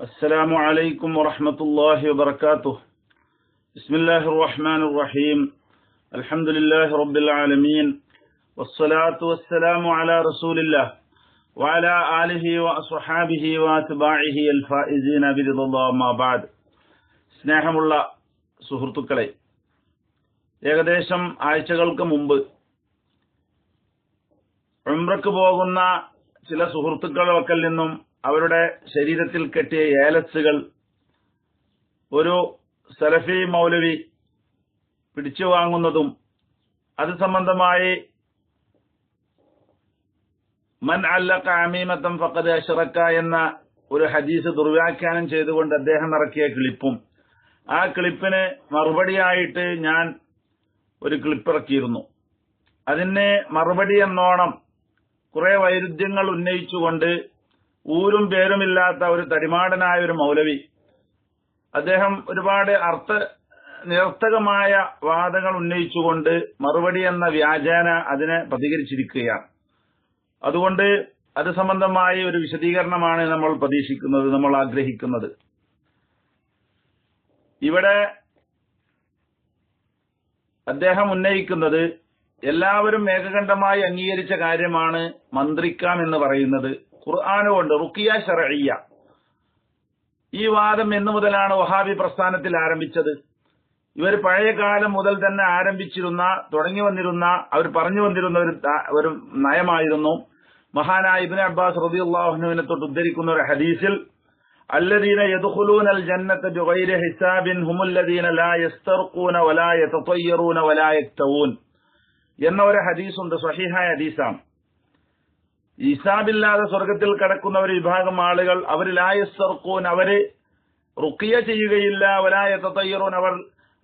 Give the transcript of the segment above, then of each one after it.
السلام عليكم ورحمة الله وبركاته بسم الله الرحمن الرحيم الحمد لله رب العالمين والصلاة والسلام على رسول الله وعلى آله وأصحابه وأتباعه الفائزين برضا الله ما بعد സ്നേഹമുള്ള സുഹൃത്തുക്കളെ ഏകദേശം ആഴ്ചകൾക്ക് മുമ്പ് ഉംറക്ക് പോകുന്ന ചില സുഹൃത്തുക്കളൊക്കെ നിന്നും അവരുടെ ശരീരത്തിൽ കെട്ടിയ ഏലസുകൾ ഒരു സലഫി മൗലവി പിടിച്ചു വാങ്ങുന്നതും അത് സംബന്ധമായി മൻ അല്ലക്ക അമീമത്തം ഫക്കത് അഷറക്ക എന്ന ഒരു ഹദീസ് ദുർവ്യാഖ്യാനം ചെയ്തുകൊണ്ട് അദ്ദേഹം ഇറക്കിയ ക്ലിപ്പും. ആ ക്ലിപ്പിന് മറുപടിയായിട്ട് ഞാൻ ഒരു ക്ലിപ്പ് ഇറക്കിയിരുന്നു. അതിന് മറുപടി എന്നോണം കുറെ വൈരുദ്ധ്യങ്ങൾ ഉന്നയിച്ചുകൊണ്ട് ഊരും പേരുമില്ലാത്ത ഒരു തരിമാടനായ ഒരു മൗലവി. അദ്ദേഹം ഒരുപാട് അർത്ഥ നിരർത്ഥകമായ വാദങ്ങൾ ഉന്നയിച്ചുകൊണ്ട് മറുപടി എന്ന വ്യാജേന അതിനെ പ്രതികരിച്ചിരിക്കുകയാണ്. അതുകൊണ്ട് അത് സംബന്ധമായി ഒരു വിശദീകരണമാണ് നമ്മൾ പ്രതീക്ഷിക്കുന്നത് നമ്മൾ ആഗ്രഹിക്കുന്നത്. ഇവിടെ അദ്ദേഹം ഉന്നയിക്കുന്നത് എല്ലാവരും ഏകകണ്ഠമായി അംഗീകരിച്ച കാര്യമാണ് മന്ത്രിക്കാം എന്ന് പറയുന്നത്. ഖുർആാനുകൊണ്ട് റുക്കിയ ഷറിയ ഈ വാദം എന്നു മുതലാണ് വഹാബി പ്രസ്ഥാനത്തിൽ ആരംഭിച്ചത്. ഇവർ പഴയ കാലം മുതൽ തന്നെ ആരംഭിച്ചിരുന്ന തുടങ്ങി വന്നിരുന്ന അവർ പറഞ്ഞു വന്നിരുന്ന ഒരു നയമായിരുന്നു. മഹാനായ ഇബിൻ അബ്ബാസ് റബി അള്ളാഹുനുവിനെ തൊട്ട് ഉദ്ധരിക്കുന്ന ഒരു ഹദീസിൽ അല്ലദീന യദുഖുലൂന ജന്നത ഹിസാബിൻ ഹുമുല്ലദീന ലാ യസ്തർഖൂന വലാ യതതയ്യറൂന വലാ യക്തവൂൻ എന്ന ഒരു ഹദീസുണ്ട് സഹീഹായ ഹദീസാണ്. ഈസാബില്ലാതെ സ്വർഗത്തിൽ കിടക്കുന്ന ഒരു വിഭാഗം ആളുകൾ അവർ ലായസ്തർക്കൂൻ അവർ റുക്കിയ ചെയ്യുകയില്ല വലായ തയ്യറൂൻ അവർ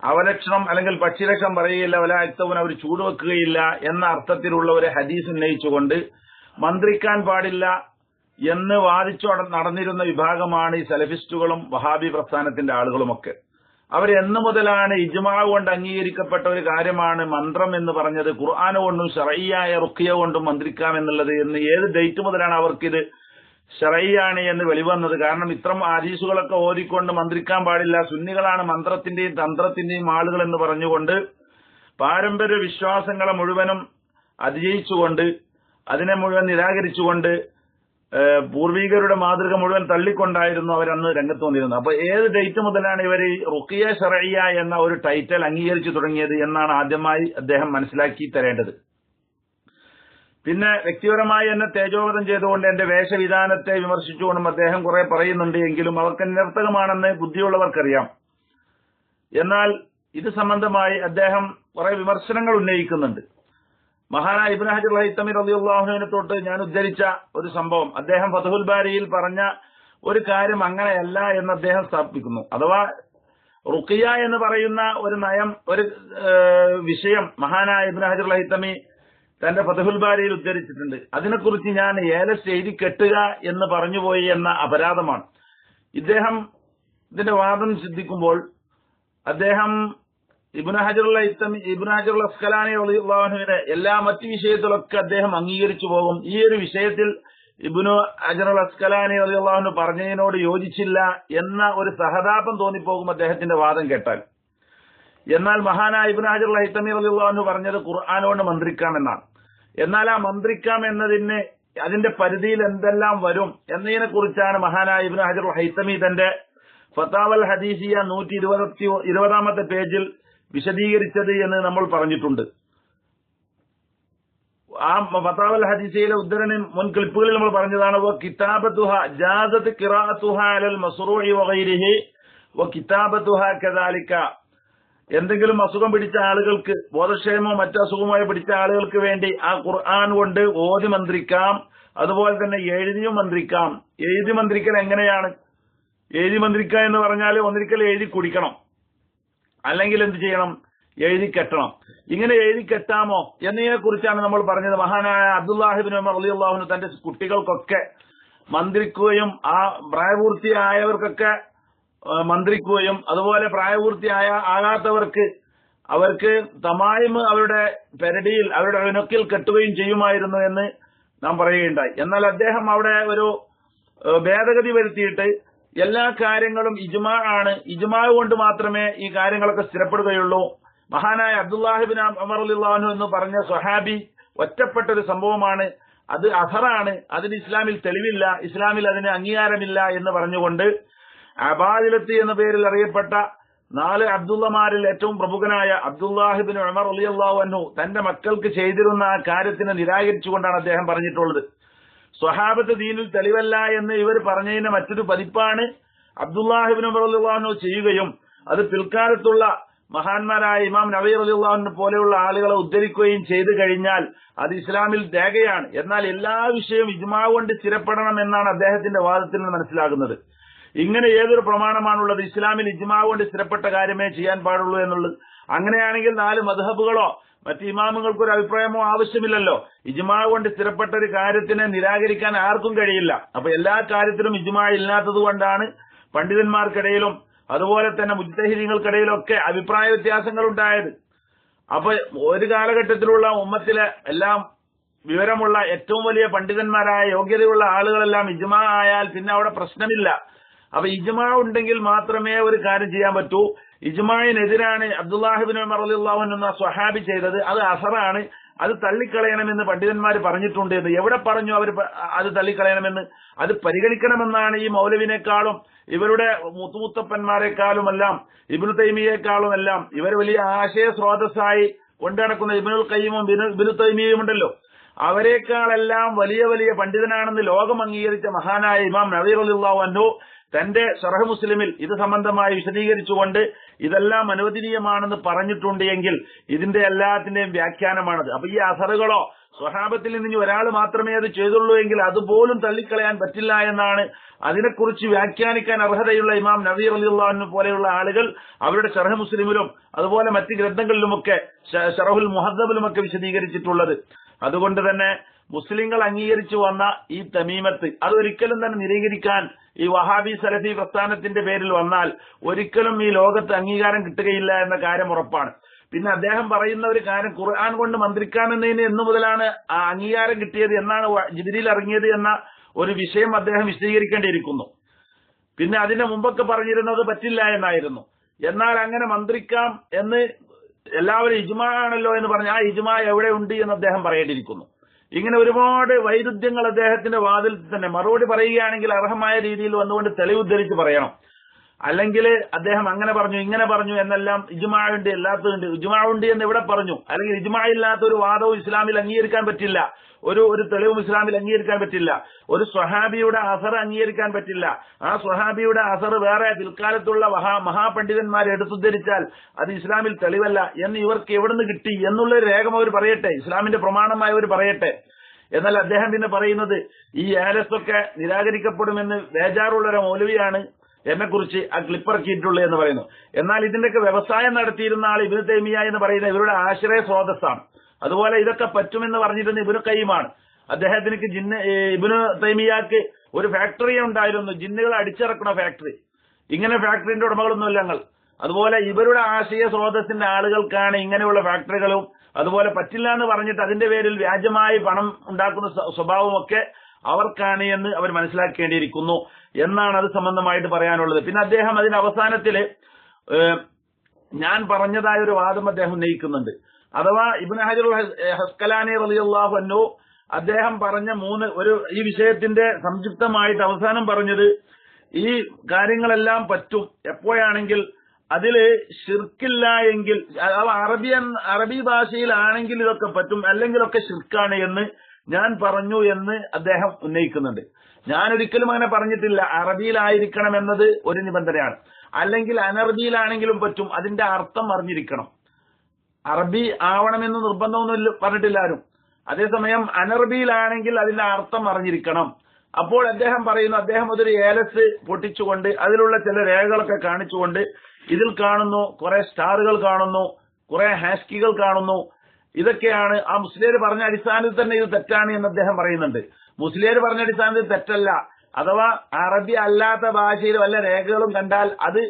അവലക്ഷണം അല്ലെങ്കിൽ പക്ഷിലക്ഷണം പറയുകയില്ല വലായത്തവൻ അവർ ചൂടുവെക്കുകയില്ല എന്ന അർത്ഥത്തിലുള്ള ഒരു ഹദീസ് ഉന്നയിച്ചുകൊണ്ട് മന്ത്രിക്കാൻ പാടില്ല എന്ന് വാദിച്ചു നടന്നിരുന്ന വിഭാഗമാണ് ഈ സെലഫിസ്റ്റുകളും വഹാബി പ്രസ്ഥാനത്തിന്റെ ആളുകളുമൊക്കെ. അവർ എന്നു മുതലാണ് ഇജ്മാ കൊണ്ട് അംഗീകരിക്കപ്പെട്ട ഒരു കാര്യമാണ് മന്ത്രം എന്ന് പറഞ്ഞത്. ഖുർആാന കൊണ്ടും ഷറയ്യായ റുഖിയ കൊണ്ടും മന്ത്രിക്കാം എന്നുള്ളത് എന്ന് ഏത് ഡേറ്റ് മുതലാണ് അവർക്കിത് ഷറയ്യാണ് എന്ന് വെളിവന്നത്. കാരണം ഇത്തരം ആദീസുകളൊക്കെ ഓതിക്കൊണ്ട് മന്ത്രിക്കാൻ പാടില്ല. സുന്നികളാണ് മന്ത്രത്തിന്റെയും തന്ത്രത്തിന്റെയും ആളുകൾ എന്ന് പറഞ്ഞുകൊണ്ട് പാരമ്പര്യ വിശ്വാസങ്ങളെ മുഴുവനും അതിജയിച്ചുകൊണ്ട് അതിനെ മുഴുവൻ നിരാകരിച്ചുകൊണ്ട് പൂർവികരുടെ മാതൃക മുഴുവൻ തള്ളിക്കൊണ്ടായിരുന്നു അവരന്ന് രംഗത്ത് വന്നിരുന്നത്. അപ്പൊ ഏത് ഡേറ്റ് മുതലാണ് ഇവർ റുക്കിയ ഷറയ്യ എന്ന ഒരു ടൈറ്റൽ അംഗീകരിച്ചു തുടങ്ങിയത് എന്നാണ് ആദ്യമായി അദ്ദേഹം മനസ്സിലാക്കി തരേണ്ടത്. പിന്നെ വ്യക്തിപരമായി എന്നെ തേജോവധം ചെയ്തുകൊണ്ട് എന്റെ വേഷവിധാനത്തെ വിമർശിച്ചുകൊണ്ടും അദ്ദേഹം കുറെ പറയുന്നുണ്ട് എങ്കിലും അവർക്ക് നിരർത്ഥകമാണെന്ന് ബുദ്ധിയുള്ളവർക്കറിയാം. എന്നാൽ ഇത് സംബന്ധമായി അദ്ദേഹം കുറെ വിമർശനങ്ങൾ ഉന്നയിക്കുന്നുണ്ട്. മഹാനായ ഇബിൻ ഹജർ അലി അള്ളാഹുവിനെ തൊട്ട് ഞാൻ ഉദ്ധരിച്ച ഒരു സംഭവം. അദ്ദേഹം ഫതഹുൽ ബാരിയിൽ പറഞ്ഞ ഒരു കാര്യം അങ്ങനെയല്ല എന്ന് അദ്ദേഹം സ്ഥാപിക്കുന്നു. അഥവാ റുക്കിയ എന്ന് പറയുന്ന ഒരു നയം ഒരു വിഷയം മഹാനായ ഇബ്രാഹിം ഹൈത്തമി തന്റെ ഫതഹുൽ ബാരിയിൽ ഉദ്ധരിച്ചിട്ടുണ്ട്. അതിനെക്കുറിച്ച് ഞാൻ ഏലസ് എഴുതി കെട്ടുക എന്ന് പറഞ്ഞുപോയി എന്ന അപരാധമാണ്. ഇദ്ദേഹം ഇതിന്റെ വാദം സിദ്ധിക്കുമ്പോൾ അദ്ദേഹം ഇബുന ഹജറുള്ള ഇസ്തമി ഇബ്നു ഹജറുള്ള അസ്കലാനി അള്ളാഹുവിനെ എല്ലാ മറ്റു വിഷയത്തിലൊക്കെ അദ്ദേഹം അംഗീകരിച്ചു പോകും. ഈ ഒരു വിഷയത്തിൽ ഇബ്നു ഹജറുൽ അസ്കലാനി അള്ളാഹുന് പറഞ്ഞതിനോട് യോജിച്ചില്ല എന്ന ഒരു സഹതാപം തോന്നിപ്പോകും അദ്ദേഹത്തിന്റെ വാദം കേട്ടാൽ. എന്നാൽ മഹാനായ ഇബ്നു ഹജറുൽ ഹൈത്തമി അള്ളാഹുന് പറഞ്ഞത് ഖുർആാനോട് മന്ത്രിക്കാം എന്നാണ്. എന്നാൽ ആ മന്ത്രിക്കാം എന്നതിന് അതിന്റെ പരിധിയിൽ എന്തെല്ലാം വരും എന്നതിനെ കുറിച്ചാണ് മഹാനായ ഇബ്നു ഹജറുൽ ഹൈത്തമി തന്റെ ഫത്താവൽ ഹദീസിയ നൂറ്റി ഇരുപതാമത്തെ പേജിൽ വിശദീകരിച്ചത് എന്ന് നമ്മൾ പറഞ്ഞിട്ടുണ്ട്. ആ ഫത്താവൽ ഹദീസയിലെ ഉദ്ധരണി മുൻ ക്ലിപ്പുകളിൽ നമ്മൾ പറഞ്ഞതാണ് അലൽ എന്തെങ്കിലും അസുഖം പിടിച്ച ആളുകൾക്ക് ബോധക്ഷേമോ മറ്റു അസുഖമോ പിടിച്ച ആളുകൾക്ക് വേണ്ടി ആ ഖുർആൻ കൊണ്ട് ഓതി മന്ത്രിക്കാം അതുപോലെ തന്നെ എഴുതിയും മന്ത്രിക്കാം. എഴുതി മന്ത്രിക്കൽ എങ്ങനെയാണ്? എഴുതി മന്ത്രിക്കുക എന്ന് പറഞ്ഞാൽ ഒന്നിരിക്കൽ എഴുതി കുടിക്കണം. അല്ലെങ്കിൽ എന്ത് ചെയ്യണം? എഴുതി കെട്ടണം. ഇങ്ങനെ എഴുതി കെട്ടാമോ? എന്നതിനെ കുറിച്ചാണ് നമ്മൾ പറഞ്ഞത്. മഹാനായ അബ്ദുല്ലാഹിബിൻ ഉമർ അലി അള്ളാഹുന് തന്റെ കുട്ടികൾക്കൊക്കെ മന്ത്രിക്കുകയും ആ പ്രായപൂർത്തിയായവർക്കൊക്കെ മന്ത്രിക്കുകയും അതുപോലെ പ്രായപൂർത്തിയായ ആകാത്തവർക്ക് അവർക്ക് തമായിമ് അവരുടെ പെരടിയിൽ അവരുടെ അവനൊക്കിൽ കെട്ടുകയും ചെയ്യുമായിരുന്നു എന്ന് നാം പറയുകയുണ്ടായി. എന്നാൽ അദ്ദേഹം അവിടെ ഒരു ഭേദഗതി വരുത്തിയിട്ട് എല്ലാ കാര്യങ്ങളും ഇജ്മാ ആണ്. ഇജ്മാ കൊണ്ട് മാത്രമേ ഈ കാര്യങ്ങളൊക്കെ സ്ഥിരപ്പെടുകയുള്ളൂ. മഹാനായ അബ്ദുല്ലാഹിബിൻ അമർ അലിള്ളാഹു എന്ന് പറഞ്ഞ സ്വഹാബി ഒറ്റപ്പെട്ട ഒരു സംഭവമാണ്. അത് അഹറാണ് അതിന് ഇസ്ലാമിൽ തെളിവില്ല. ഇസ്ലാമിൽ അതിന് അംഗീകാരമില്ല എന്ന് പറഞ്ഞുകൊണ്ട് അബാദിലത്ത് എന്ന പേരിൽ അറിയപ്പെട്ട നാല് അബ്ദുള്ളമാരിൽ ഏറ്റവും പ്രമുഖനായ അബ്ദുല്ലാഹിബിൻ ഉമർ അലി അള്ളാഹു അന്നു തന്റെ മക്കൾക്ക് ചെയ്തിരുന്ന ആ കാര്യത്തിനെ നിരാകരിച്ചുകൊണ്ടാണ് അദ്ദേഹം പറഞ്ഞിട്ടുള്ളത്. സ്വഹാബത്ത് ദീനിൽ തെളിവല്ല എന്ന് ഇവർ പറഞ്ഞതിന്റെ മറ്റൊരു പതിപ്പാണ് അബ്ദുല്ലാഹിബിൻ ഉമർ ചെയ്യുകയും അത് പിൽക്കാലത്തുള്ള മഹാന്മാരായ ഇമാം നവീർ അലി അള്ളാഹുവിനെ പോലെയുള്ള ആളുകളെ ഉദ്ധരിക്കുകയും ചെയ്തു കഴിഞ്ഞാൽ അത് ഇസ്ലാമിൽ രേഖയാണ്. എന്നാൽ എല്ലാ വിഷയവും ഇജ്മാ കൊണ്ട് സ്ഥിരപ്പെടണം എന്നാണ് അദ്ദേഹത്തിന്റെ വാദത്തിൽ നിന്ന് മനസ്സിലാകുന്നത്. ഇങ്ങനെ ഏതൊരു പ്രമാണമാണുള്ളത് ഇസ്ലാമിൽ ഇജ്മാ കൊണ്ട് സ്ഥിരപ്പെട്ട കാര്യമേ ചെയ്യാൻ പാടുള്ളൂ എന്നുള്ളത്. അങ്ങനെയാണെങ്കിൽ നാല് മധഹബുകളോ മറ്റ് ഇമാമുകൾക്ക് ഒരു അഭിപ്രായമോ ആവശ്യമില്ലല്ലോ. ഇജ്മാ കൊണ്ട് സ്ഥിരപ്പെട്ട ഒരു കാര്യത്തിനെ നിരാകരിക്കാൻ ആർക്കും കഴിയില്ല. അപ്പൊ എല്ലാ കാര്യത്തിലും ഇജ്മാ ഇല്ലാത്തത് കൊണ്ടാണ് പണ്ഡിതന്മാർക്കിടയിലും അതുപോലെ തന്നെ മുജ്തഹിദീങ്ങൾക്കിടയിലൊക്കെ അഭിപ്രായ വ്യത്യാസങ്ങൾ ഉണ്ടായത്. അപ്പൊ ഒരു കാലഘട്ടത്തിലുള്ള ഉമ്മത്തിലെ എല്ലാം വിവരമുള്ള ഏറ്റവും വലിയ പണ്ഡിതന്മാരായ യോഗ്യതയുള്ള ആളുകളെല്ലാം ഇജ്മാ ആയാൽ പിന്നെ അവിടെ പ്രശ്നമില്ല. അപ്പൊ ഇജ്മാ ഉണ്ടെങ്കിൽ മാത്രമേ ഒരു കാര്യം ചെയ്യാൻ പറ്റൂ. ഇജ്മായിനെതിരാണ് അബ്ദുല്ലാഹിബിൻ ഉമർ എന്ന സ്വഹാബി ചെയ്തത്. അത് അസറാണ്. അത് തള്ളിക്കളയണമെന്ന് പണ്ഡിതന്മാർ പറഞ്ഞിട്ടുണ്ട് എന്ന്. എവിടെ പറഞ്ഞു അവർ അത് തള്ളിക്കളയണമെന്ന്? അത് പരിഗണിക്കണമെന്നാണ് ഈ മൗലവിനേക്കാളും ഇവരുടെ മുത്തുമുത്തപ്പന്മാരെക്കാളും എല്ലാം ഇബിനു തൈമിയേക്കാളും എല്ലാം. ഇവർ വലിയ ആശയ സ്രോതസ്സായി കൊണ്ടു നടക്കുന്ന ഇബിനുൽ കയ്യുമും ഇബിനു തൈമിയും ഉണ്ടല്ലോ. അവരെക്കാളെല്ലാം വലിയ വലിയ പണ്ഡിതനാണെന്ന് ലോകം അംഗീകരിച്ച മഹാനായ ഇമാം നവീർ അലിള്ളാഹു അൻഹു തന്റെ ഷറഹ് മുസ്ലിമിൽ ഇത് സംബന്ധമായി വിശദീകരിച്ചുകൊണ്ട് ഇതെല്ലാം അനുവദനീയമാണെന്ന് പറഞ്ഞിട്ടുണ്ട് എങ്കിൽ ഇതിന്റെ എല്ലാത്തിന്റെയും വ്യാഖ്യാനമാണത്. അപ്പൊ ഈ അസറുകളോ സ്വഹാബത്തിൽ നിന്ന് ഒരാൾ മാത്രമേ അത് ചെയ്തുള്ളൂ എങ്കിൽ അതുപോലും തള്ളിക്കളയാൻ പറ്റില്ല എന്നാണ് അതിനെക്കുറിച്ച് വ്യാഖ്യാനിക്കാൻ അർഹതയുള്ള ഇമാം നദീർ അലിള്ളാഹിനെ പോലെയുള്ള ആളുകൾ അവരുടെ ഷറഹ് മുസ്ലിമിലും അതുപോലെ മറ്റ് ഗ്രന്ഥങ്ങളിലുമൊക്കെ ഷറഹുൽ മുഹദ്ദബിലുമൊക്കെ വിശദീകരിച്ചിട്ടുള്ളത്. അതുകൊണ്ട് തന്നെ മുസ്ലിങ്ങൾ അംഗീകരിച്ചു വന്ന ഈ തമീമത്ത് അതൊരിക്കലും തന്നെ നിരീകരിക്കാൻ ഈ വഹാബി സലഫി പ്രസ്ഥാനത്തിന്റെ പേരിൽ വന്നാൽ ഒരിക്കലും ഈ ലോകത്ത് അംഗീകാരം കിട്ടുകയില്ല എന്ന കാര്യം ഉറപ്പാണ്. പിന്നെ അദ്ദേഹം പറയുന്ന ഒരു കാര്യം ഖുർആൻ കൊണ്ട് മന്ത്രിക്കാമെന്നതിന് എന്നു മുതലാണ് ആ അംഗീകാരം കിട്ടിയത് എന്നാണ് ജിബിരിയിൽ ഇറങ്ങിയത് എന്ന ഒരു വിഷയം അദ്ദേഹം വിശദീകരിക്കേണ്ടിയിരിക്കുന്നു. പിന്നെ അതിന്റെ മുമ്പൊക്കെ പറഞ്ഞിരുന്നത് പറ്റില്ല എന്നായിരുന്നു. എന്നാൽ അങ്ങനെ മന്ത്രിക്കാം എന്ന് എല്ലാവരും ഇജുമാണല്ലോ എന്ന് പറഞ്ഞ ആ ഇജുമ എവിടെ ഉണ്ട് എന്ന് അദ്ദേഹം പറയേണ്ടിയിരിക്കുന്നു. ഇങ്ങനെ ഒരുപാട് വൈരുദ്ധ്യങ്ങൾ അദ്ദേഹത്തിന്റെ വാതിൽ തന്നെ മറുപടി പറയുകയാണെങ്കിൽ അർഹമായ രീതിയിൽ വന്നുകൊണ്ട് തെളിവുദ്ധരിച്ച് പറയണം. അല്ലെങ്കിൽ അദ്ദേഹം അങ്ങനെ പറഞ്ഞു ഇങ്ങനെ പറഞ്ഞു എന്നെല്ലാം ഇജുമാവുണ്ട് എല്ലാത്തതുണ്ട് ഇജുമാവുണ്ട് എന്ന് ഇവിടെ പറഞ്ഞു? അല്ലെങ്കിൽ ഇജുമാ ഇല്ലാത്ത ഒരു വാദവും ഇസ്ലാമിൽ അംഗീകരിക്കാൻ പറ്റില്ല. ഒരു ഒരു തെളിവും ഇസ്ലാമിൽ അംഗീകരിക്കാൻ പറ്റില്ല. ഒരു സ്വഹാബിയുടെ അസർ അംഗീകരിക്കാൻ പറ്റില്ല. ആ സ്വഹാബിയുടെ അസർ വേറെ പിൽക്കാലത്തുള്ള മഹാ മഹാപണ്ഡിതന്മാർ എടുത്തുദ്ധരിച്ചാൽ അത് ഇസ്ലാമിൽ തെളിവല്ല എന്ന് ഇവർക്ക് എവിടുന്ന് കിട്ടി എന്നുള്ള രേഖം അവർ പറയട്ടെ. ഇസ്ലാമിന്റെ പ്രമാണമായി അവർ പറയട്ടെ. എന്നാൽ അദ്ദേഹം പിന്നെ പറയുന്നത് ഈ ഏലസൊക്കെ നിരാകരിക്കപ്പെടുമെന്ന് ബേജാറുള്ള ഒരു മൗലവിയാണ് എന്നെ കുറിച്ച് ആ ക്ലിപ്പിറക്കിയിട്ടുള്ളത് എന്ന് പറയുന്നു. എന്നാൽ ഇതിന്റെയൊക്കെ വ്യവസായം നടത്തിയിരുന്ന ആൾ ഇബിന് തൈമിയ എന്ന് പറയുന്ന ഇവരുടെ ആശ്രയ സ്രോതസ്സാണ്. അതുപോലെ ഇതൊക്കെ പറ്റുമെന്ന് പറഞ്ഞിരുന്ന ഇബിന് കയ്യുമാണ്. അദ്ദേഹത്തിന് ജിന്ന് ഇബിന് തൈമിയാക്ക് ഒരു ഫാക്ടറി ഉണ്ടായിരുന്നു. ജിന്നുകൾ അടിച്ചിറക്കണ ഫാക്ടറി ഇങ്ങനെ ഫാക്ടറിന്റെ ഉടമകളൊന്നുമില്ല ഞങ്ങൾ. അതുപോലെ ഇവരുടെ ആശയ സ്രോതസ്സിന്റെ ആളുകൾക്കാണ് ഇങ്ങനെയുള്ള ഫാക്ടറികളും അതുപോലെ പറ്റില്ല എന്ന് പറഞ്ഞിട്ട് അതിന്റെ പേരിൽ വ്യാജമായി പണം ഉണ്ടാക്കുന്ന സ്വഭാവമൊക്കെ അവർക്കാണ് എന്ന് അവർ മനസ്സിലാക്കേണ്ടിയിരിക്കുന്നു. എന്നാണ് അത് സംബന്ധമായിട്ട് പറയാനുള്ളത്. പിന്നെ അദ്ദേഹം അതിന്റെ അവസാനത്തിൽ ഞാൻ പറഞ്ഞതായ ഒരു വാദം അദ്ദേഹം ഉന്നയിക്കുന്നുണ്ട്. അഥവാ ഇബിൻ ഹജർ ഹസ്കലാനി റലിയല്ലാഹു അന്നു അദ്ദേഹം പറഞ്ഞ മൂന്ന് ഒരു ഈ വിഷയത്തിന്റെ സംക്ഷിപ്തമായിട്ട് അവസാനം പറഞ്ഞത് ഈ കാര്യങ്ങളെല്ലാം പറ്റും. എപ്പോഴാണെങ്കിൽ അതിൽ ഷിർക്കില്ല എങ്കിൽ അറബിയൻ അറബി ഭാഷയിലാണെങ്കിൽ ഇതൊക്കെ പറ്റും. അല്ലെങ്കിലൊക്കെ ഷിർക്കാണ് എന്ന് ഞാൻ പറഞ്ഞു എന്ന് അദ്ദേഹം ഉന്നയിക്കുന്നുണ്ട്. ഞാൻ ഒരിക്കലും അങ്ങനെ പറഞ്ഞിട്ടില്ല. അറബിയിലായിരിക്കണം എന്നത് ഒരു നിബന്ധനയാണ്. അല്ലെങ്കിൽ അനറബിയിലാണെങ്കിലും പറ്റും. അതിന്റെ അർത്ഥം അറിഞ്ഞിരിക്കണം. അറബി ആവണമെന്ന് നിർബന്ധമൊന്നും പറഞ്ഞിട്ടില്ല ആരും. അതേസമയം അനറബിയിലാണെങ്കിൽ അതിന്റെ അർത്ഥം അറിഞ്ഞിരിക്കണം. അപ്പോൾ അദ്ദേഹം പറയുന്നു അദ്ദേഹം അതൊരു ഏലസ് പൊട്ടിച്ചുകൊണ്ട് അതിലുള്ള ചില രേഖകളൊക്കെ കാണിച്ചുകൊണ്ട് ഇതിൽ കാണുന്നു കുറെ സ്റ്റാറുകൾ കാണുന്നു കുറെ ഹാഷ്കികൾ കാണുന്നു. ഇതൊക്കെയാണ് ആ മുസ്ലിയർ പറഞ്ഞ അടിസ്ഥാനത്തിൽ തന്നെ ഇത് തെറ്റാണ് എന്ന് അദ്ദേഹം പറയുന്നുണ്ട്. മുസ്ലിയർ പറഞ്ഞ അടിസ്ഥാനത്തിൽ തെറ്റല്ല. അഥവാ അറബി അല്ലാത്ത ഭാഷയിൽ വല്ല രേഖകളും കണ്ടാൽ അത്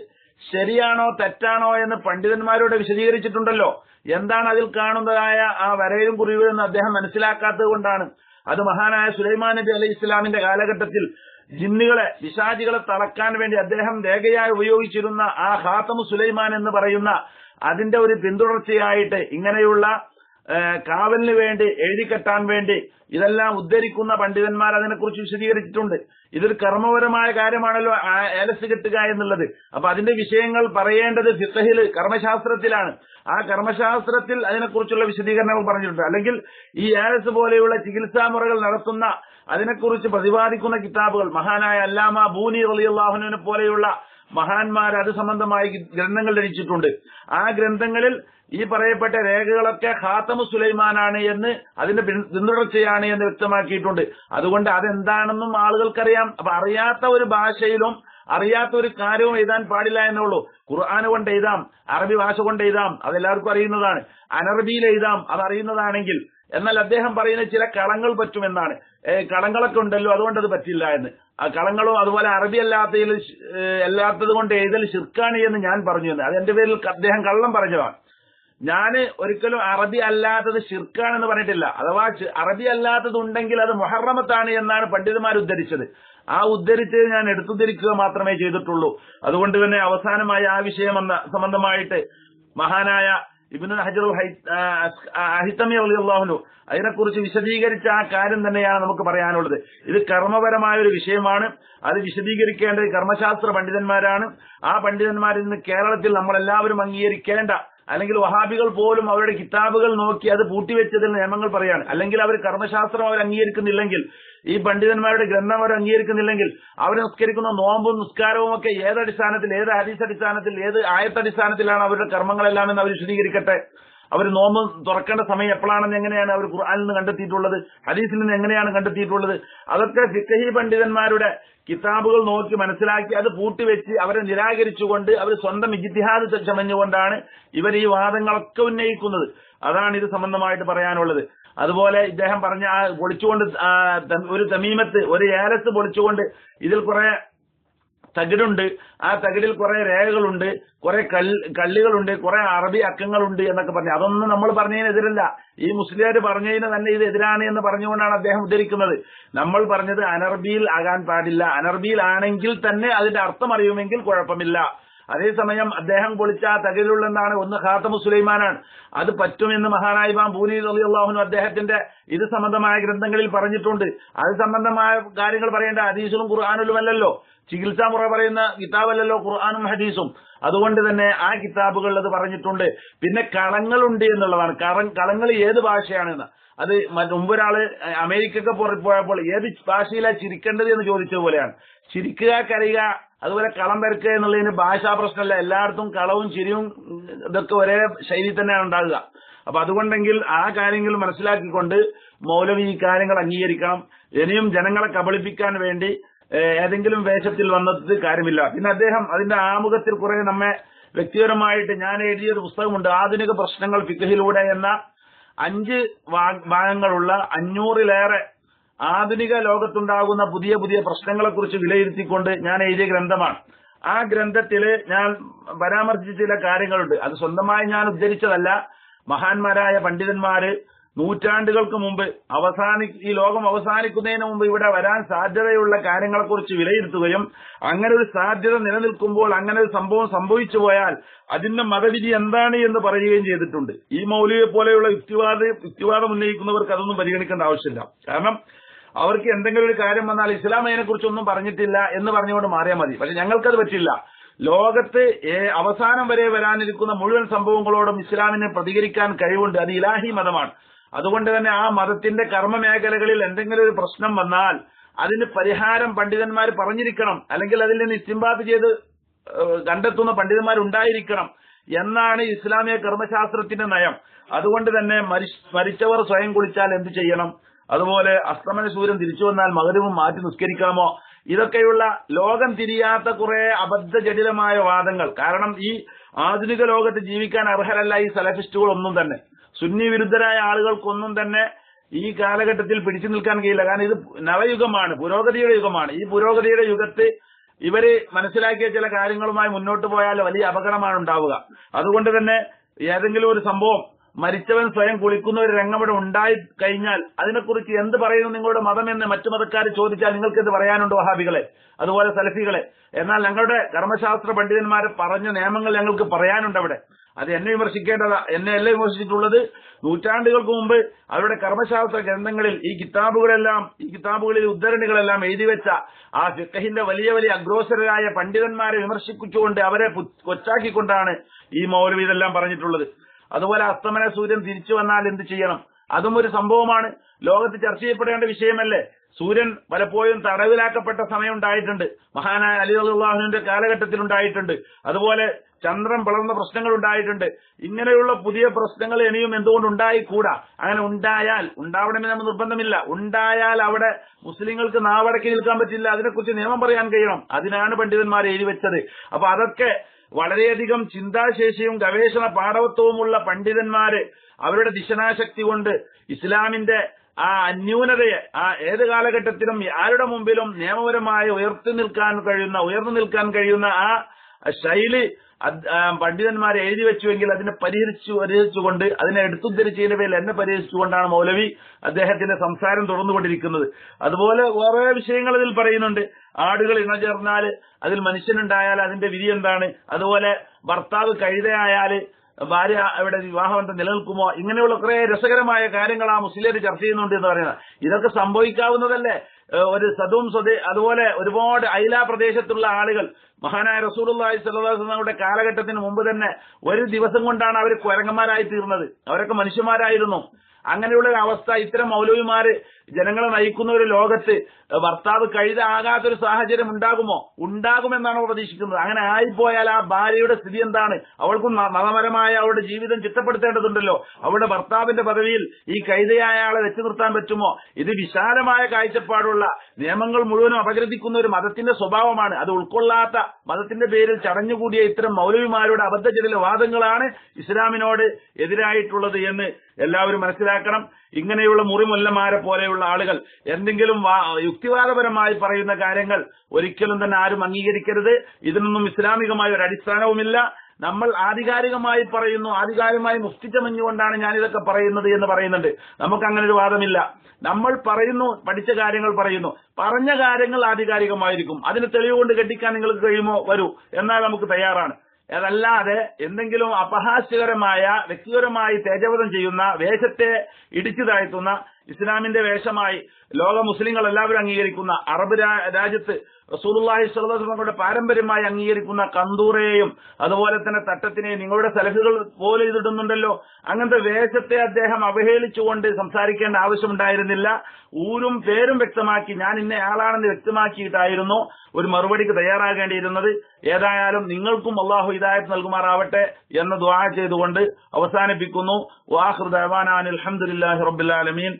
ശരിയാണോ തെറ്റാണോ എന്ന് പണ്ഡിതന്മാരോട് വിശദീകരിച്ചിട്ടുണ്ടല്ലോ. എന്താണ് അതിൽ കാണുന്നതായ ആ വരയിലും കുറിവും എന്ന് അദ്ദേഹം മനസ്സിലാക്കാത്തത് കൊണ്ടാണ്. അത് മഹാനായ സുലൈമാൻ നബി അലൈഹി ഇസ്ലാമിന്റെ കാലഘട്ടത്തിൽ ജിന്നുകളെ വിശാചികളെ തളക്കാൻ വേണ്ടി അദ്ദേഹം രേഖയായി ഉപയോഗിച്ചിരുന്ന ആ ഹാത്തമു സുലൈമാൻ എന്ന് പറയുന്ന അതിന്റെ ഒരു പിന്തുടർച്ചയായിട്ട് ഇങ്ങനെയുള്ള കാവലിന് വേണ്ടി എഴുതിക്കെട്ടാൻ വേണ്ടി ഇതെല്ലാം ഉദ്ധരിക്കുന്ന പണ്ഡിതന്മാർ അതിനെക്കുറിച്ച് വിശദീകരിച്ചിട്ടുണ്ട്. ഇതൊരു കർമ്മപരമായ കാര്യമാണല്ലോ ഏലസ് കിട്ടുക എന്നുള്ളത്. അപ്പൊ അതിന്റെ വിഷയങ്ങൾ പറയേണ്ടത് ഫിത്തഹിൽ കർമ്മശാസ്ത്രത്തിലാണ്. ആ കർമ്മശാസ്ത്രത്തിൽ അതിനെക്കുറിച്ചുള്ള വിശദീകരണങ്ങൾ പറഞ്ഞിട്ടുണ്ട്. അല്ലെങ്കിൽ ഈ ഏലസ് പോലെയുള്ള ചികിത്സാ മുറകൾ നടത്തുന്ന അതിനെക്കുറിച്ച് പ്രതിപാദിക്കുന്ന കിതാബുകൾ. മഹാനായ അല്ലാമ ബൂനി റലിയുള്ളാഹുവിനെ പോലെയുള്ള മഹാന്മാർ അത് സംബന്ധമായി ഗ്രന്ഥങ്ങൾ രചിച്ചിട്ടുണ്ട്. ആ ഗ്രന്ഥങ്ങളിൽ ഈ പറയപ്പെട്ട രേഖകളൊക്കെ ഖാത്തമു സുലൈമാനാണ് എന്ന് അതിന്റെ പിന്തുടർച്ചയാണ് എന്ന് വ്യക്തമാക്കിയിട്ടുണ്ട്. അതുകൊണ്ട് അതെന്താണെന്നും ആളുകൾക്കറിയാം. അപ്പൊ അറിയാത്ത ഒരു ഭാഷയിലും അറിയാത്ത ഒരു കാര്യവും എഴുതാൻ പാടില്ല എന്നുള്ളൂ. ഖുർആൻ കൊണ്ട് എഴുതാം അറബി ഭാഷ കൊണ്ട് എഴുതാം അതെല്ലാവർക്കും അറിയുന്നതാണ്. അനറബിയിൽ എഴുതാം അത് അറിയുന്നതാണെങ്കിൽ എന്നാൽ അദ്ദേഹം പറയുന്ന ചില കളങ്ങൾ പറ്റുമെന്നാണ്. കളങ്ങളൊക്കെ ഉണ്ടല്ലോ അതുകൊണ്ട് അത് പറ്റില്ല എന്ന്. ആ കളങ്ങളും അതുപോലെ അറബി അല്ലാത്തതിൽ അല്ലാത്തത് കൊണ്ട് എഴുതൽ ശിർക്കാണ് എന്ന് ഞാൻ പറഞ്ഞു എന്ന്. അത് എന്റെ പേരിൽ അദ്ദേഹം കള്ളം പറഞ്ഞതാണ്. ഞാൻ ഒരിക്കലും അറബി അല്ലാത്തത് ഷിർക്കാണെന്ന് പറഞ്ഞിട്ടില്ല. അഥവാ അറബി അല്ലാത്തത് ഉണ്ടെങ്കിൽ അത് മൊഹറമത്താണ് എന്നാണ് പണ്ഡിതന്മാർ ഉദ്ധരിച്ചത്. ആ ഉദ്ധരിച്ചത് ഞാൻ എടുത്തുദ്ധരിക്കുക മാത്രമേ ചെയ്തിട്ടുള്ളൂ. അതുകൊണ്ട് തന്നെ അവസാനമായി ആ വിഷയം എന്ന സംബന്ധമായിട്ട് മഹാനായ ഇബിനു ഹജർ അഹിത്തമി അള്ളാഹുനു അതിനെക്കുറിച്ച് വിശദീകരിച്ച ആ കാര്യം തന്നെയാണ് നമുക്ക് പറയാനുള്ളത്. ഇത് കർമ്മപരമായ ഒരു വിഷയമാണ്. അത് വിശദീകരിക്കേണ്ടത് കർമ്മശാസ്ത്ര പണ്ഡിതന്മാരാണ്. ആ പണ്ഡിതന്മാരിൽ നിന്ന് കേരളത്തിൽ നമ്മളെല്ലാവരും അംഗീകരിക്കേണ്ട അല്ലെങ്കിൽ വഹാബികൾ പോലും അവരുടെ കിതാബുകൾ നോക്കി അത് പൂട്ടിവെച്ചതിൽ നിയമങ്ങൾ പറയാണ്. അല്ലെങ്കിൽ അവർ കർമ്മശാസ്ത്രം അവർ അംഗീകരിക്കുന്നില്ലെങ്കിൽ ഈ പണ്ഡിതന്മാരുടെ ഗ്രന്ഥം അവർ അംഗീകരിക്കുന്നില്ലെങ്കിൽ അവർ നിസ്കരിക്കുന്ന നോമ്പും നിസ്കാരവും ഒക്കെ ഏതടിസ്ഥാനത്തിൽ ഏത് ഹരീസ് അടിസ്ഥാനത്തിൽ ഏത് ആയത്തടിസ്ഥാനത്തിലാണ് അവരുടെ കർമ്മങ്ങളെല്ലാം എന്ന് അവർ വിശദീകരിക്കട്ടെ? അവർ നോമ്പ് തുറക്കേണ്ട സമയം എപ്പോഴാണെന്ന് എങ്ങനെയാണ് അവർ ഖുർആാനിൽ നിന്ന് കണ്ടെത്തിയിട്ടുള്ളത്? ഹദീസിൽ നിന്ന് എങ്ങനെയാണ് കണ്ടെത്തിയിട്ടുള്ളത്? അതൊക്കെ ഫിക്കഹി പണ്ഡിതന്മാരുടെ കിതാബുകൾ നോക്കി മനസ്സിലാക്കി അത് പൂട്ടിവെച്ച് അവരെ നിരാകരിച്ചുകൊണ്ട് അവർ സ്വന്തം ഇജിത്തിഹാദ് ചമഞ്ഞുകൊണ്ടാണ് ഇവർ ഈ വാദങ്ങളൊക്കെ ഉന്നയിക്കുന്നത്. അതാണ് ഇത് സംബന്ധമായിട്ട് പറയാനുള്ളത്. അതുപോലെ ഇദ്ദേഹം പറഞ്ഞ ആ പൊളിച്ചുകൊണ്ട് ഒരു തമീമത്ത് ഒരു ഏലത്ത് പൊളിച്ചുകൊണ്ട് ഇതിൽ കുറെ തകിടുണ്ട്. ആ തകിടിൽ കുറെ രേഖകളുണ്ട് കുറെ കല്ല് കല്ലുകളുണ്ട് കുറെ അറബി അക്കങ്ങളുണ്ട് എന്നൊക്കെ പറഞ്ഞു. അതൊന്നും നമ്മൾ പറഞ്ഞതിനെതിരല്ല. ഈ മുസ്ലിംകാർ പറഞ്ഞതിന് തന്നെ ഇത് എതിരാണ് എന്ന് പറഞ്ഞുകൊണ്ടാണ് അദ്ദേഹം ഉദ്ധരിക്കുന്നത്. നമ്മൾ പറഞ്ഞത് അനർബിയിൽ ആകാൻ പാടില്ല. അനർബിയിൽ ആണെങ്കിൽ തന്നെ അതിന്റെ അർത്ഥം അറിയുമെങ്കിൽ കുഴപ്പമില്ല. അതേസമയം അദ്ദേഹം പൊളിച്ച ആ തകിലുള്ളെന്നാണ് ഒന്ന് ഖാത്തമു സുലൈമാനാണ്. അത് പറ്റുമെന്ന് ഇമാം ഭൂനി അള്ളാഹുനു അദ്ദേഹത്തിന്റെ ഇത് സംബന്ധമായ ഗ്രന്ഥങ്ങളിൽ പറഞ്ഞിട്ടുണ്ട്. അത് സംബന്ധമായ കാര്യങ്ങൾ പറയേണ്ട അതീശനും ഖുർആാനിലും അല്ലല്ലോ ചികിത്സാ മുറ പറയുന്ന കിതാബല്ലല്ലോ ഖുർആാനും ഹദീസും. അതുകൊണ്ട് തന്നെ ആ കിതാബുകളിൽ അത് പറഞ്ഞിട്ടുണ്ട്. പിന്നെ കളങ്ങളുണ്ട് എന്നുള്ളതാണ്. കള കളങ്ങൾ ഏത് ഭാഷയാണെന്ന്. അത് മുമ്പൊരാൾ അമേരിക്കക്ക് പോയപ്പോൾ ഏത് ഭാഷയിലാണ് ചിരിക്കേണ്ടത് എന്ന് ചോദിച്ചതുപോലെയാണ്. ചിരിക്കുക കരയുക അതുപോലെ കളം വരക്കുക എന്നുള്ളതിന് ഭാഷാ പ്രശ്നമല്ല. എല്ലായിടത്തും കളവും ചിരിയും ഇതൊക്കെ ഒരേ ശൈലി തന്നെയാണ് ഉണ്ടാകുക. അപ്പൊ അതുകൊണ്ടെങ്കിൽ ആ കാര്യങ്ങൾ മനസ്സിലാക്കിക്കൊണ്ട് മൗലവി ഈ കാര്യങ്ങൾ അംഗീകരിക്കണം. ഇനിയും ജനങ്ങളെ കബളിപ്പിക്കാൻ വേണ്ടി ഏതെങ്കിലും വേഷത്തിൽ വന്നത് കാര്യമില്ല. പിന്നെ അദ്ദേഹം അതിന്റെ ആമുഖത്തിൽ കുറെ നമ്മെ വ്യക്തിപരമായിട്ട് ഞാൻ എഴുതിയ ഒരു പുസ്തകമുണ്ട് ആധുനിക പ്രശ്നങ്ങൾ ഫിഖഹിലൂടെ എന്ന അഞ്ച് ഭാഗങ്ങളുള്ള അഞ്ഞൂറിലേറെ ആധുനിക ലോകത്തുണ്ടാകുന്ന പുതിയ പുതിയ പ്രശ്നങ്ങളെക്കുറിച്ച് വിലയിരുത്തിക്കൊണ്ട് ഞാൻ എഴുതിയ ഗ്രന്ഥമാണ്. ആ ഗ്രന്ഥത്തിൽ ഞാൻ പരാമർശിച്ച ചില കാര്യങ്ങളുണ്ട്. അത് സ്വന്തമായി ഞാൻ ഉദ്ധരിച്ചതല്ല. മഹാന്മാരായ പണ്ഡിതന്മാര് നൂറ്റാണ്ടുകൾക്ക് മുമ്പ് അവസാനി ഈ ലോകം അവസാനിക്കുന്നതിന് മുമ്പ് ഇവിടെ വരാൻ സാധ്യതയുള്ള കാര്യങ്ങളെക്കുറിച്ച് വിലയിരുത്തുകയും അങ്ങനെ ഒരു സാധ്യത നിലനിൽക്കുമ്പോൾ അങ്ങനെ ഒരു സംഭവം സംഭവിച്ചു പോയാൽ അതിന്റെ മതവിധി എന്താണ് എന്ന് പറയുകയും ചെയ്തിട്ടുണ്ട്. ഈ മൗലിയെ പോലെയുള്ള യുക്തിവാദ യുക്തിവാദം ഉന്നയിക്കുന്നവർക്ക് അതൊന്നും പരിഗണിക്കേണ്ട ആവശ്യമില്ല. കാരണം അവർക്ക് എന്തെങ്കിലും ഒരു കാര്യം വന്നാൽ ഇസ്ലാം അതിനെക്കുറിച്ചൊന്നും പറഞ്ഞിട്ടില്ല എന്ന് പറഞ്ഞുകൊണ്ട് മാറിയാൽ മതി. പക്ഷെ ഞങ്ങൾക്കത് പറ്റില്ല. ലോകത്ത് അവസാനം വരെ വരാനിരിക്കുന്ന മുഴുവൻ സംഭവങ്ങളോടും ഇസ്ലാമിനെ പ്രതികരിക്കാൻ കഴിവുണ്ട്. അത് ഇലാഹി മതമാണ്. അതുകൊണ്ട് തന്നെ ആ മതത്തിന്റെ കർമ്മ മേഖലകളിൽ എന്തെങ്കിലും ഒരു പ്രശ്നം വന്നാൽ അതിന് പരിഹാരം പണ്ഡിതന്മാർ പറഞ്ഞിരിക്കണം. അല്ലെങ്കിൽ അതിൽ നിന്ന് ഇസ്തിംബാത്ത് ചെയ്ത് കണ്ടെത്തുന്ന പണ്ഡിതന്മാർ ഉണ്ടായിരിക്കണം. എന്നാണ് ഇസ്ലാമിക കർമ്മശാസ്ത്രത്തിന്റെ നയം. അതുകൊണ്ട് തന്നെ മരിച്ച് മരിച്ചവർ സ്വയം കുളിച്ചാൽ എന്ത് ചെയ്യണം? അതുപോലെ അസ്തമന സൂര്യൻ തിരിച്ചു വന്നാൽ മകരവും മാറ്റി നിസ്കരിക്കാമോ? ഇതൊക്കെയുള്ള ലോകം തിരിയാത്ത കുറെ അബദ്ധ ജടിലമായ വാദങ്ങൾ. കാരണം ഈ ആധുനിക ലോകത്ത് ജീവിക്കാൻ അർഹരല്ല ഈ സലഫിസ്റ്റുകൾ ഒന്നും തന്നെ. സുന്നി വിരുദ്ധരായ ആളുകൾക്കൊന്നും തന്നെ ഈ കാലഘട്ടത്തിൽ പിടിച്ചു നിൽക്കാൻ കഴിയില്ല. കാരണം ഇത് നവയുഗമാണ് പുരോഗതിയുടെ യുഗമാണ്. ഈ പുരോഗതിയുടെ യുഗത്ത് ഇവർ മനസ്സിലാക്കിയ ചില കാര്യങ്ങളുമായി മുന്നോട്ട് പോയാൽ വലിയ അപകടമാണ് ഉണ്ടാവുക. അതുകൊണ്ട് തന്നെ ഏതെങ്കിലും ഒരു സംഭവം മരിച്ചവൻ സ്വയം കുളിക്കുന്ന ഒരു രംഗം ഇവിടെ ഉണ്ടായി കഴിഞ്ഞാൽ അതിനെക്കുറിച്ച് എന്ത് പറയുന്നു നിങ്ങളുടെ മതം എന്ന് മറ്റു മതക്കാർ ചോദിച്ചാൽ നിങ്ങൾക്ക് എന്ത് പറയാനുണ്ട് വഹാബികളെ? അതുപോലെ സലഫികളെ. എന്നാൽ ഞങ്ങളുടെ കർമ്മശാസ്ത്ര പണ്ഡിതന്മാരെ പറഞ്ഞ നിയമങ്ങൾ ഞങ്ങൾക്ക് പറയാനുണ്ട് അവിടെ. അത് എന്നെ വിമർശിക്കേണ്ടതാ എന്നെ അല്ല വിമർശിച്ചിട്ടുള്ളത്. നൂറ്റാണ്ടുകൾക്ക് മുമ്പ് അവരുടെ കർമ്മശാസ്ത്ര ഗ്രന്ഥങ്ങളിൽ ഈ കിതാബുകളെല്ലാം ഈ കിതാബുകളിൽ ഉദ്ധരണികളെല്ലാം എഴുതി വെച്ച ആ ഫിഖഹിന്റെ വലിയ വലിയ അഗ്രോസരരായ പണ്ഡിതന്മാരെ വിമർശിച്ചുകൊണ്ട് അവരെ കൊച്ചാക്കിക്കൊണ്ടാണ് ഈ മൗലവി ഇതെല്ലാം പറഞ്ഞിട്ടുള്ളത്. അതുപോലെ അസ്തമന സൂര്യൻ തിരിച്ചു വന്നാൽ എന്ത് ചെയ്യണം? അതും ഒരു സംഭവമാണ്. ലോകത്ത് ചർച്ച ചെയ്യപ്പെടേണ്ട വിഷയമല്ലേ? സൂര്യൻ പലപ്പോഴും തടവിലാക്കപ്പെട്ട സമയം ഉണ്ടായിട്ടുണ്ട് മഹാനായ അലി അള്ളാഹുവിന്റെ കാലഘട്ടത്തിൽ ഉണ്ടായിട്ടുണ്ട്. അതുപോലെ ചന്ദ്രൻ വളർന്ന പ്രശ്നങ്ങൾ ഉണ്ടായിട്ടുണ്ട്. ഇങ്ങനെയുള്ള പുതിയ പ്രശ്നങ്ങൾ ഇനിയും എന്തുകൊണ്ട് ഉണ്ടായിക്കൂടാ? അങ്ങനെ ഉണ്ടായാൽ ഉണ്ടാവണമെന്ന് നമ്മൾ നിർബന്ധമില്ല. ഉണ്ടായാൽ അവിടെ മുസ്ലിങ്ങൾക്ക് നാവടക്കി നിൽക്കാൻ പറ്റില്ല. അതിനെക്കുറിച്ച് നിയമം പറയാൻ കഴിയണം. അതിനാണ് പണ്ഡിതന്മാർ എഴുതി വെച്ചത്. അപ്പൊ അതൊക്കെ വളരെയധികം ചിന്താശേഷിയും ഗവേഷണ പാടവത്വവുമുള്ള പണ്ഡിതന്മാര് അവരുടെ ദിശനാശക്തി കൊണ്ട് ഇസ്ലാമിന്റെ ആ അന്യൂനതയെ ആ ഏത് കാലഘട്ടത്തിലും ആരുടെ മുമ്പിലും നിയമപരമായി ഉയർത്തി നിൽക്കാൻ കഴിയുന്ന ഉയർന്നു നിൽക്കാൻ കഴിയുന്ന ആ ശൈലി പണ്ഡിതന്മാരെ എഴുതി വെച്ചുവെങ്കിൽ അതിനെ പരിഹരിച്ചു പരിഹരിച്ചുകൊണ്ട് അതിനെ എടുത്തുദ്ധരിച്ചതിന്റെ പേരിൽ എന്നെ പരിഹരിച്ചുകൊണ്ടാണ് മൗലവി അദ്ദേഹത്തിന്റെ സംസാരം തുടർന്നുകൊണ്ടിരിക്കുന്നത്. അതുപോലെ വേറെ വിഷയങ്ങൾ അതിൽ പറയുന്നുണ്ട്. ആടുകൾ ഇണചേർന്നാൽ അതിൽ മനുഷ്യനുണ്ടായാൽ അതിന്റെ വിധി എന്താണ്? അതുപോലെ ഭർത്താവ് കഴുതയായാൽ ഭാര്യ അവിടെ വിവാഹബന്ധം നിലനിൽക്കുമോ? ഇങ്ങനെയുള്ള കുറെ രസകരമായ കാര്യങ്ങൾ ആ മുസ്ലിം ചർച്ച ചെയ്യുന്നുണ്ട് എന്ന് പറയുന്നത്. ഇതൊക്കെ സംഭവിക്കാവുന്നതല്ലേ? ഒരു സദും സ്വദേ അതുപോലെ ഒരുപാട് ഐല പ്രദേശത്തുള്ള ആളുകൾ മഹാനായ അലൈഹി വസല്ലമയുടെ കാലഘട്ടത്തിന് മുമ്പ് തന്നെ ഒരു ദിവസം കൊണ്ടാണ് അവർ കുരങ്ങന്മാരായി തീർന്നത്. അവരൊക്കെ മനുഷ്യന്മാരായിരുന്നു. അങ്ങനെയുള്ള അവസ്ഥ ഇത്തരം മൗലവിമാര് ജനങ്ങളെ നയിക്കുന്ന ഒരു ലോകത്ത് ഭർത്താവ് കഴുതാകാത്തൊരു സാഹചര്യം ഉണ്ടാകുമോ? ഉണ്ടാകുമെന്നാണ് പ്രതീക്ഷിക്കുന്നത്. അങ്ങനെ ആയിപ്പോയാൽ ആ ഭാര്യയുടെ സ്ഥിതി എന്താണ്? അവൾക്കും മതപരമായ അവളുടെ ജീവിതം ചിട്ടപ്പെടുത്തേണ്ടതുണ്ടല്ലോ. അവളുടെ ഭർത്താവിന്റെ പദവിയിൽ ഈ കൈതയായ ആളെ വെച്ചു നിർത്താൻ പറ്റുമോ? ഇത് വിശാലമായ കാഴ്ചപ്പാടുള്ള നിയമങ്ങൾ മുഴുവനും അപഗ്രഥിക്കുന്ന ഒരു മതത്തിന്റെ സ്വഭാവമാണ്. അത് ഉൾക്കൊള്ളാത്ത മതത്തിന്റെ പേരിൽ ചടഞ്ഞുകൂടിയ ഇത്തരം മൗലവിമാരുടെ അബദ്ധജനിലെ വാദങ്ങളാണ് ഇസ്ലാമിനോട് എതിരായിട്ടുള്ളത് എന്ന് എല്ലാവരും മനസ്സിലാക്കണം. ഇങ്ങനെയുള്ള മുറിമുല്ലമാരെ പോലെയുള്ള ആളുകൾ എന്തെങ്കിലും യുക്തിവാദപരമായി പറയുന്ന കാര്യങ്ങൾ ഒരിക്കലും തന്നെ ആരും അംഗീകരിക്കരുത്. ഇതിനൊന്നും ഇസ്ലാമികമായ ഒരു അടിസ്ഥാനവുമില്ല. നമ്മൾ ആധികാരികമായി പറയുന്നു ആധികാരികമായി മുഷ്ടിച്ചമഞ്ഞുകൊണ്ടാണ് ഞാൻ ഇതൊക്കെ പറയുന്നത് എന്ന് പറയുന്നുണ്ട്. നമുക്ക് അങ്ങനെ ഒരു വാദമില്ല. നമ്മൾ പറയുന്നു പഠിച്ച കാര്യങ്ങൾ പറയുന്നു. പറഞ്ഞ കാര്യങ്ങൾ ആധികാരികമായിരിക്കും. അതിന് തെളിവ് കൊണ്ട് കെട്ടിക്കാൻ നിങ്ങൾക്ക് കഴിയുമോ? വരൂ. എന്നാൽ നമുക്ക് തയ്യാറാണ്. അതല്ലാതെ എന്തെങ്കിലും അപഹാസ്യകരമായ വ്യക്തിപരമായി തേജവധം ചെയ്യുന്ന വേഷത്തെ ഇടിച്ചു താഴ്ത്തുന്ന ഇസ്ലാമിന്റെ വേഷമായി ലോക മുസ്ലിങ്ങൾ എല്ലാവരും അംഗീകരിക്കുന്ന അറബ് രാജ്യത്ത് റസൂലുള്ളാഹി വസല്ലമയുടെ പാരമ്പര്യമായി അംഗീകരിക്കുന്ന കന്തൂറയെയും അതുപോലെ തന്നെ തട്ടത്തിനെയും നിങ്ങളുടെ സലഹുകൾ പോലെ ഇതിടുന്നുണ്ടല്ലോ. അങ്ങനത്തെ വേഷത്തെ അദ്ദേഹം അവഹേളിച്ചുകൊണ്ട് സംസാരിക്കേണ്ട ആവശ്യമുണ്ടായിരുന്നില്ല. ഊരും പേരും വ്യക്തമാക്കി ഞാൻ ഇന്ന ആളാണെന്ന് വ്യക്തമാക്കിയിട്ടായിരുന്നു ഒരു മറുപടിക്ക് തയ്യാറാകേണ്ടിയിരുന്നത്. ഏതായാലും നിങ്ങൾക്കും അള്ളാഹു ഹിദായത്ത് നൽകുമാറാവട്ടെ എന്ന് ദുആ ചെയ്തുകൊണ്ട് അവസാനിപ്പിക്കുന്നു. വാഹൃദ് അൽഹംദുലില്ലാഹി റബ്ബിൽ അനിൽ